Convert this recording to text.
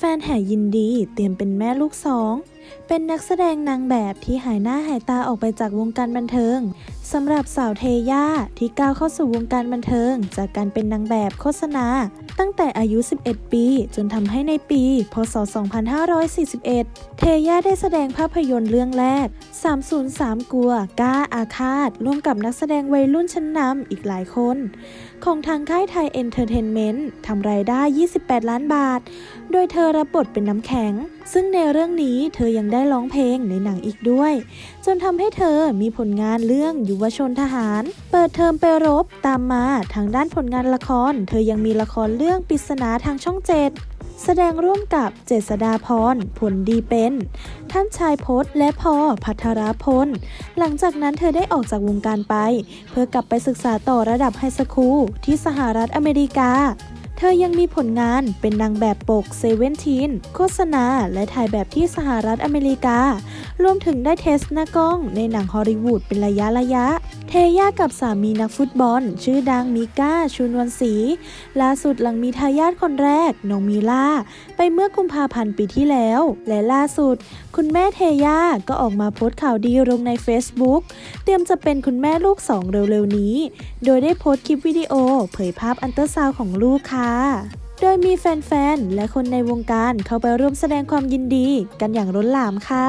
ฟนๆแห่ยินดีเตรียมเป็นแม่ลูกสอง เป็นนักแสดงนางแบบที่หายหน้าหายตาออกไปจากวงการบันเทิงสำหรับสาวเทย่าที่ก้าวเข้าสู่วงการบันเทิง จากการเป็นนางแบบโฆษณา ตั้งแต่อายุ 11 ปี จนทำให้ในปี พศ 2541 เทย่าได้แสดงภาพยนตร์เรื่องแรก 303 กัว ก้าอาฆาต ร่วมกับนักแสดงวัยรุ่นชั้นนำอีกหลายคน ของทางค่ายไทยเอนเตอร์เทนเมนต์ทำรายได้ 28 ล้านบาท โดยเธอรับบทเป็นน้ำแข็ง ซึ่งในเรื่องนี้เธอยังได้ร้องเพลงในหนังอีกด้วย จนทำให้เธอมีผลงานเรื่องยุวชนทหาร เปิดเทอมไปรบตามมาทางด้านผลงานละคร เธอยังมีละครเรื่องปริศนาทางช่องเจ็ดแสดงร่วมกับเจษดาพร ผลดีเป็น ท่านชายพศและพอพัทรพล หลังจากนั้นเธอได้ออกจากวงการไป เพื่อกลับไปศึกษาต่อระดับไฮสคูลที่สหรัฐอเมริกา เธอยังมีผลงานเป็นนางแบบปกเซเว่นทีนโฆษณา และถ่ายแบบที่สหรัฐอเมริกา รวมถึงได้เทสหน้ากล้องในหนังฮอลลีวูดเป็นระยะระยะ เทย่ากับสามีนักฟุตบอล ชื่อดังมิก้าชูนวนศรีล่าสุดหลังมีทายาทคนแรกน้องมีล่า ไปเมื่อกุมภาพันธ์ปีที่แล้ว และล่าสุด คุณแม่เทย่าก็ออกมาโพสต์ข่าวดีลงใน Facebook เตรียมจะเป็นคุณแม่ลูกสองเร็วๆนี้ โดยได้โพสต์คลิปวิดีโอ เผยภาพอันเตอร์ซาวของลูกค่ะโดยมีแฟน ๆ และคนในวงการเข้าไปร่วมแสดงความยินดีกันอย่างล้นหลามค่ะ